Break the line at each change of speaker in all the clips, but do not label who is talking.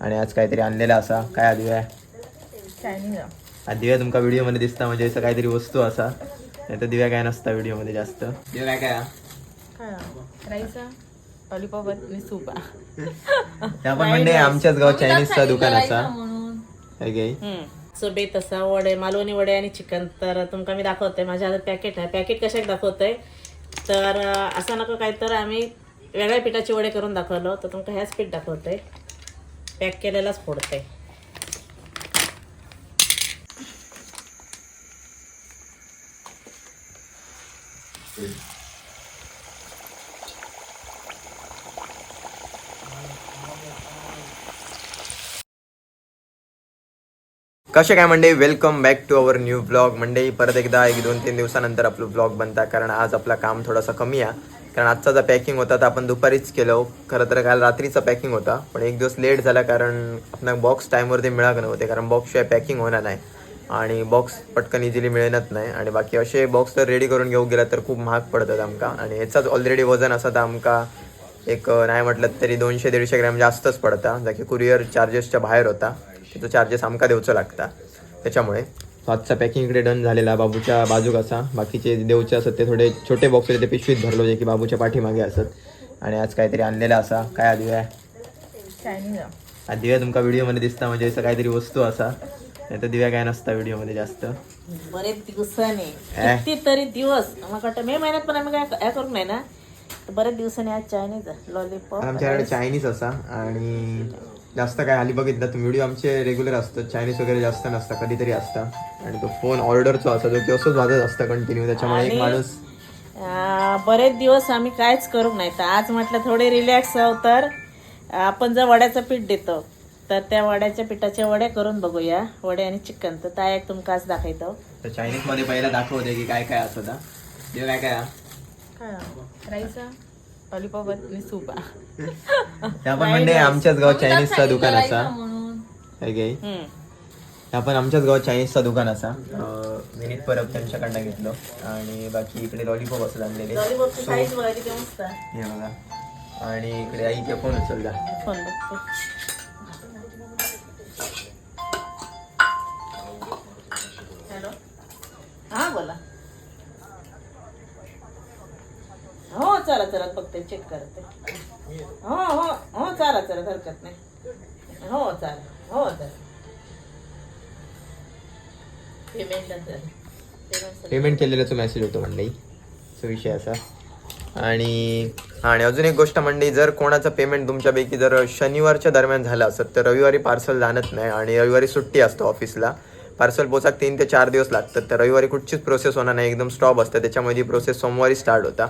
आणि आज काहीतरी आणलेला असा. काय आदिव्या आदिव्या तुमका व्हिडिओमध्ये दिसता म्हणजे असं काहीतरी वस्तू असा. नाही तर दिव्या काय नसता व्हिडिओमध्ये जास्त. दिव्या काय त्या पण म्हणजे आमच्याच गावात चायनीजचं दुकान असा. गे
बेत असा वडे मालवणी वडे आणि चिकन. तर तुमका मी दाखवते माझ्या हातात पॅकेट आहे. पॅकेट कशाक दाखवतंय? तर असं नको काय तर आम्ही वेगळ्या पिठाचे वडे करून दाखवलं. तर तुमका ह्याच पीठ दाखवतंय. पॅक केलेलाच फोडते
कसे काय म्हणजे welcome back to our new blog म्हणजे परत एकदा एक दोन तीन दिवसानंतर आपलं ब्लॉग बनता कारण आज आपला काम थोडासा कमी आहे. कारण आजचा जो पॅकिंग होता तर आपण दुपारीच केलो हो. खरं तर काल रात्रीचा पॅकिंग होता. पण एक दिवस लेट झाला कारण आपण बॉक्स टाईमवरती मिळाक नव्हते. कारण बॉक्सशिवाय पॅकिंग होणार नाही. आणि बॉक्स पटकन इझिली मिळणार नाही. आणि बाकी असे बॉक्स जर रेडी करून घेऊ गेला तर खूप महाग पडतात आमका. आणि ह्याचाच ऑलरेडी वजन असा तर आमका. एक नाही म्हटलं तरी दोनशे दीडशे ग्रॅम जास्तच पडता. जा की कुरिअर चार्जेसच्या बाहेर होता. त्याचा चार्जेस आमका देऊचं लागता. त्याच्यामुळे. आजचा पॅकिंग इकडे डन झालेला बाबूच्या बाजूक असा. बाकीचे देऊचे असत ते थोडे छोटे बॉक्स होते ते पिशवीत भरलो जे की बाबूच्या पाठीमागे असत. आणि आज काहीतरी आणलेला असा. काय आदिव्या
चायनीज
आदिव्या तुमका व्हिडिओमध्ये दिसता म्हणजे असं काहीतरी वस्तू असा. नाही तर दिव्या काय नसता व्हिडिओमध्ये जास्त.
बरेच दिवसाने.
अं?
किती तरी दिवस. मला वाटतं मे महिन्यात पण आम्ही काय करू नाही ना? बरेच दिवसाने आज चायनीज लॉलीपॉप
आमच्याकडे चायनीज असा. आणि जास्त काय हल्ली बघितलं तुम्ही व्हिडिओ आमचे रेग्युलर असतात. चायनीज वगैरे जास्त नसता कधीतरी असता आणि तो फोन ऑर्डरचा असा जो की असंच वाजत असतं कंटिन्यू त्याच्यामुळे एक माणूस
बरेच दिवस आम्ही कायच करू नाही. तर आज म्हटलं थोडे रिलॅक्स आहो तर आपण जर वड्याचं पीठ देतो तर त्या वड्याच्या पिठाचे वडे करून बघूया. वडे आणि चिकन तर त्या एक तुमका आज दाखवतो.
तर चायनीजमध्ये पहिला दाखवते की काय काय असं ते काय काय?
राईस लॉलीपॉप आणि सूप.
त्या पण म्हणजे आमच्याच गावात चायनीजचं दुकान असा. काय गे त्या पण आमच्याच गावात चायनीजचं दुकान असा. विनीत परब त्यांच्याकडनं घेतलं. आणि बाकी इकडे लॉलीपॉप असं आणलेले. हे बघा. आणि इकडे आईचे फोन उचलला.
फोन चला चला बघते चेक करते. हो हो हो चला चला हरकत नाही. हो चालेल हो चालेल पेमेंट पेमेंट
केलेल्याचा मेसेज होतो मंडई. तो विषय असा. आणि आणि अजून एक गोष्ट मंडई जर कोणाचं पेमेंट तुमच्यापैकी जर शनिवारच्या दरम्यान झालं असत तर रविवारी पार्सल जाणत नाही आणि रविवारी सुट्टी असतो ऑफिसला पार्सल पोचाक तीन ते चार दिवस लागतात तर रविवारी कुठचीच प्रोसेस होणार नाही. एकदम स्टॉप असतं. त्याच्यामध्ये प्रोसेस सोमवारी स्टार्ट होता.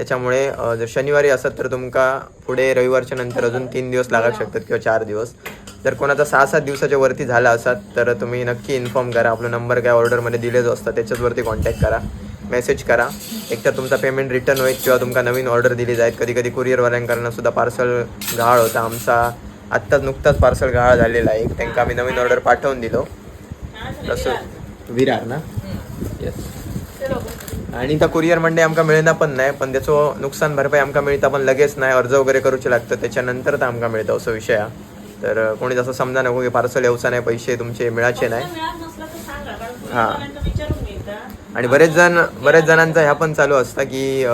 त्याच्यामुळे जर शनिवारी असत तर तुमका पुढे रविवारच्या नंतर अजून तीन दिवस लागू शकतात किंवा चार दिवस. जर कोणाचा सहा सात दिवसाच्या वरती झाला असत तर तुम्ही नक्की इन्फॉर्म करा. आपला नंबर काय ऑर्डरमध्ये दिले जो असतात त्याच्याचवरती कॉन्टॅक्ट करा. मेसेज करा. एकतर तुमचा पेमेंट रिटर्न होईल किंवा तुमका नवीन ऑर्डर दिली जाईल. कधी कधी कुरिअरवाल्यांकडनं सुद्धा पार्सल गहाळ होता. आमचा आत्ताच नुकताच पार्सल गहाळ झालेला आहे. त्यांना आम्ही नवीन ऑर्डर पाठवून दिलो. तसं विरार ना? येस आणि त्या कुरिअर मंडे आमका मिळना पण नाही पण त्याचं नुकसान भरपाई आमका मिळता पण लगेच नाही अर्ज वगैरे करूचे लागतं त्याच्यानंतर तर आमका मिळतं असं विषय हा. तर कोणी जसं समजा नको की पार्सल येऊचा नाही पैसे तुमचे मिळाचे नाही हा. आणि बरेच जण बरेच जणांचा ह्या पण चालू असतं की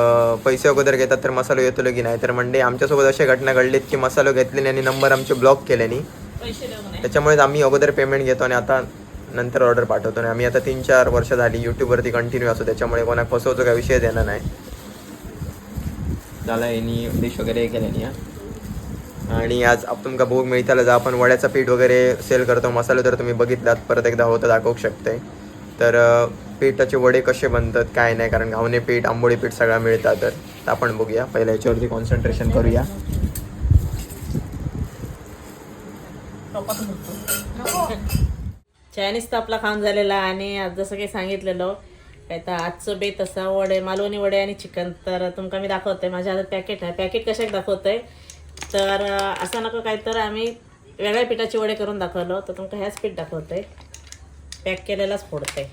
पैसे अगोदर घेतात तर मसालो येतो की नाही तर मंडे आमच्यासोबत अशा घटना घडलीत की मसालो घेतले आणि नंबर आमचे ब्लॉक केल्याने त्याच्यामुळेच आम्ही अगोदर पेमेंट घेतो आणि आता नंतर ऑर्डर पाठवतो. आणि आम्ही आता तीन चार वर्ष झाली यूट्यूबवरती कंटिन्यू असतो. त्याच्यामुळे कोणाक फसवतो काय विषय देणार नाही. झाला यांनी डिश वगैरे केल्यानी हा? आणि आज आप तुमका भोग मिळताला जा. आपण वड्याचं पीठ वगैरे सेल करतो. मसाले तर तुम्ही बघितलात. परत एकदा होतं दाखवू शकते. तर पिठाचे वडे कसे बनतात काय नाही कारण घावणे पीठ आंबोळी पीठ सगळं मिळतात. तर तर आपण बघूया. पहिल्या याच्यावरती कॉन्सन्ट्रेशन करूया.
चायनीज तर आपला खाऊन झालेला आणि आज जसं काही सांगितलेलं काय तर आजचं बेत असा वडे मालवणी वडे आणि चिकन तर तुमका मी दाखवते माझ्या हातात पॅकेट आहे. पॅकेट कशाक दाखवते तर असं नको काय तर आम्ही वेगळ्या पिठाचे वडे करून दाखवलं. तर तुमका ह्याच पीठ दाखवते पॅक केलेलाच फोडते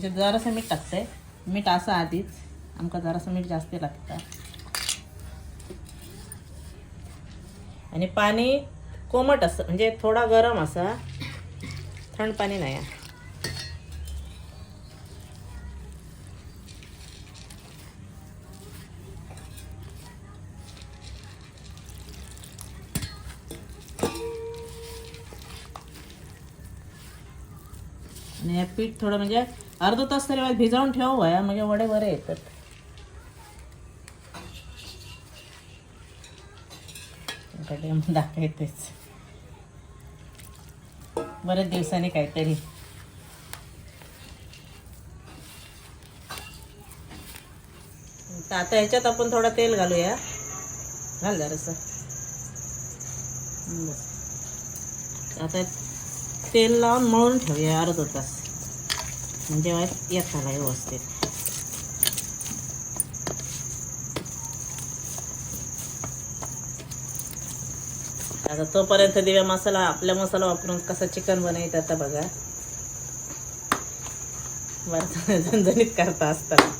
म्हणजे जरासं मीठ टाकतंय मीठ असं आधीच. आमका जरासं मीठ जास्त लागतं. आणि पाणी कोमट असं म्हणजे थोडा गरम असा. थंड पाणी नाही. आणि हे पीठ थोडं म्हणजे अर्धा तास तरी वाट भिजावून ठेवू आहे म्हणजे वडे बरे येतात दाखवतेच. बरेच दिवसांनी काहीतरी. आता ह्याच्यात आपण थोडं तेल घालूया. घाल जरासं. आता तेल लावून मळून ठेवूया अर्धा तास. जेव्हा येताला व्यवस्थित आता तोपर्यंत दिव्या मसाला आपला मसाला वापरून कसा चिकन बनवायचं आता बघा बरं झणझणीत करता असताना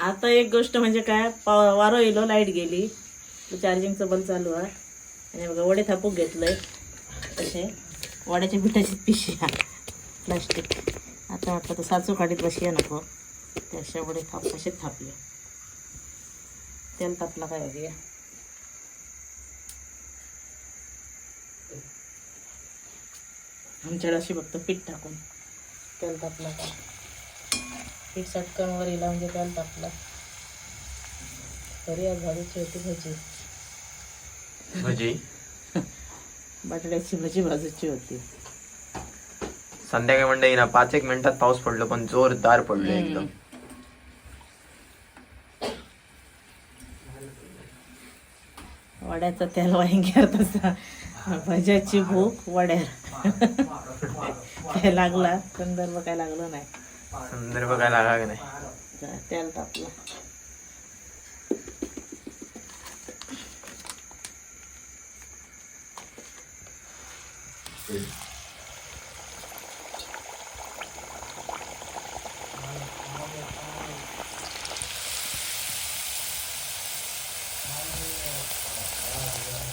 आता एक गोष्ट म्हणजे काय पा- वारं येलो लाइट गेली. चार्जिंगचं बल चालू आहे. आणि बघा वडे थापूक घेतलंय. तसे. वड्याच्या पिठाची पिशी प्लास्टिक. आता वाटतं तर साचू काढीत बसूया नको त्याशा वडे थाप कसे थापले? तेल तापला काय बघूया आमच्याकडे अशी बघतो पीठ टाकून तेल तापला. काय पीठ सटकन वर येला म्हणजे तेल तापला. भाजीची होती भजी.
भजी?
बटाट्याची भजी बाजूची होती.
संध्याकाळी मंडळी ना पाच एक मिनिटात पाऊस पडलो पण जोरदार पडलो एकदम.
वड्याचं तेल वांग्यावर तसा. भज्याची भूक काय लागला? संदर्भ काय लागलो नाही.
सुंदर बघायला लागा का नाही?
तेल तापलं.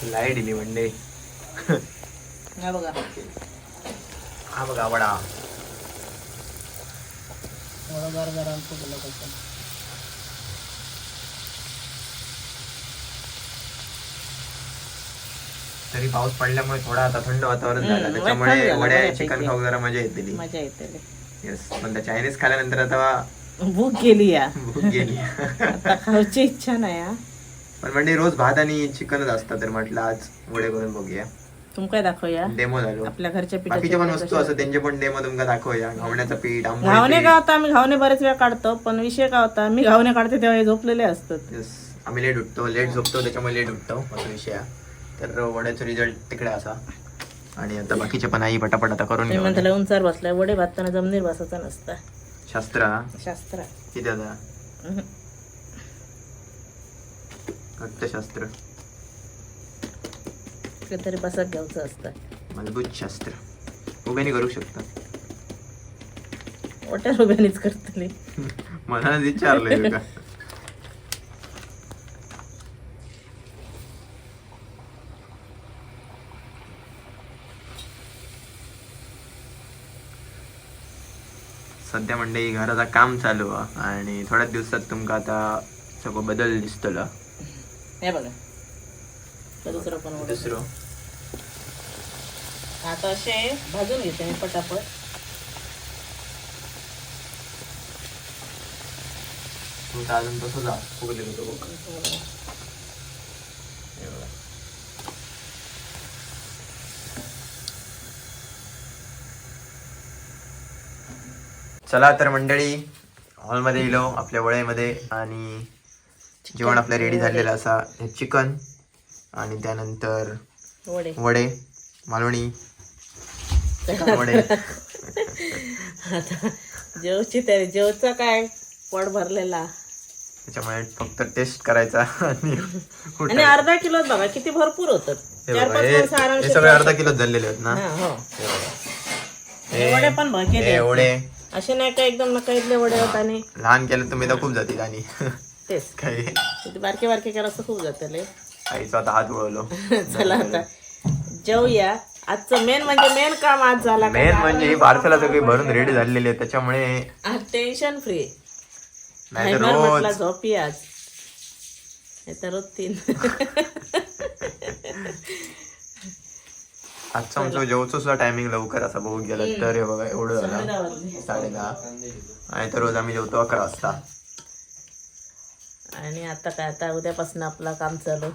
लाइट दिली मंडळी
हा बघा
हा बघा वडा
थोडं गार गरम फुगलं
तरी पाऊस पडल्यामुळे थोडा आता थंड वातावरण झालं. त्याच्यामुळे वड्या. चिकन खाऊ जरा मजा येते
मजा येते
येस पण त्या चायनीज खाल्यानंतर आता
भूक गेली या.
भूक गेली.
खाऊची इच्छा नाही
पण म्हणजे रोज भात आणि चिकनच असतं तर म्हटलं आज वडे करून बघूया.
तुमकाय दाखवूया?
डेमो झालो.
आपल्या घरच्या
बाकीच्या पण
पिठाचे
वस्तू असं त्यांचे पण डेमो तुमका दाखवूया. घावण्याचं पीठ
घावणे का होता आम्ही घावणे बरेच वेळा काढतो पण विषय का होता? मी घावणे काढते तेव्हा हे झोपलेले असतात.
आम्ही लेट उठतो. लेट झोपतो त्याच्यामुळे लेट उठतो. असा विषय. तर वड्याचा रिझल्ट तिकडे असा. आणि आता बाकीचे पण आई पटापट आता करून घेऊ
म्हणताला उंचार बसलाय वडे भातताना जमिनीवर बसायचा नसता.
शास्त्र?
शास्त्र.
किती आता घट्टशास्त्र
काहीतरी बसत घ्यायचं असतं.
मजबूत शास्त्र. उभ्याने करू शकता.
मोठ्या रुब्यानीच करतली
मनाने विचारलंय का सध्या म्हणजे घराचा काम चालू आहे आणि थोड्याच दिवसात तुमका आता सगळं बदल दिसतला.
हे बघा. दुसरं पण.
दुसरं.
आता असे भाजून घेते मी पटापट.
तुमचं अजून तसं जा फुगले होतं बघ. चला तर मंडळी हॉलमध्ये गेलो आपल्या वळ्यामध्ये आणि जेवण आपलं रेडी झालेलं असा हे चिकन आणि त्यानंतर
वडे.
वडे मालवणी. वडे.
आता जेवची तरी जेवचा काय? पोट भरलेला.
त्याच्यामुळे फक्त टेस्ट करायचा. आणि.
अर्धा किलो बघा किती भरपूर
हे हे हे
आरामशीर
सगळे अर्धा किलो झालेले आहेत ना?
शकतात. हा, पण
एवढे
असे नाही का एकदम नका इथले वडे होत आणि
लहान केलं तुम्ही तर खूप जातील आणि
तेच.
काही.
बारके बारके करा असं खूप जातले
आईचा आता हात वळवलो
चला आता. जेवूया आजचं मेन म्हणजे मेन काम आज झाला
मेन म्हणजे पार्सला सगळी भरून रेडी झालेली आहे त्याच्यामुळे
आज टेन्शन फ्री
नाही तर
म्हटलं
रोज.
झोपी आज. नाही तर रोज तीन.
आजचा आमचं जेवचं सुद्धा टायमिंग लवकर असा बघू गेलं तर हे बघा एवढं झालं. साडे दहा आणि तर रोज आम्ही जेवतो अकरा वाजता.
आणि आता काय आता उद्यापासून आपलं काम चालू.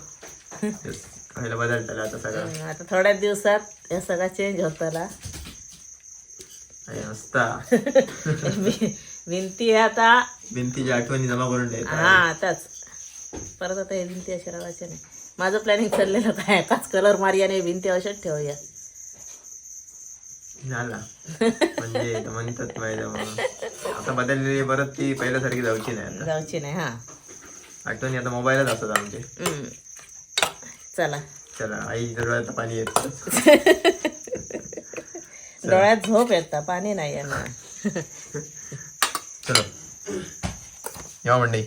पहिलं बदलतं आता सगळं.
आता थोड्याच दिवसात हे सगळं चेंज होताला
आणि नसता
भिंती आता.
भिंतीची आठवणी जमा करून
हा आताच. परत आता हे भिंती अशा रावायच्या नाही. माझं प्लॅनिंग चाललेलं काय एकाच कलर मारी आणि हे भिंती अशाच ठेवूया.
झाला. म्हणजे म्हणतात माहिती म्हणून आता बदललेली परत ती पहिल्यासारखी जाऊची नाही आता.
जाऊची नाही हा.
आठवणी आता मोबाईलच असतात आमचे.
चला.
चला आई डोळ्यात पाणी येत.
डोळ्यात झोप येतात पाणी नाही येणार.
चलो. या मंडई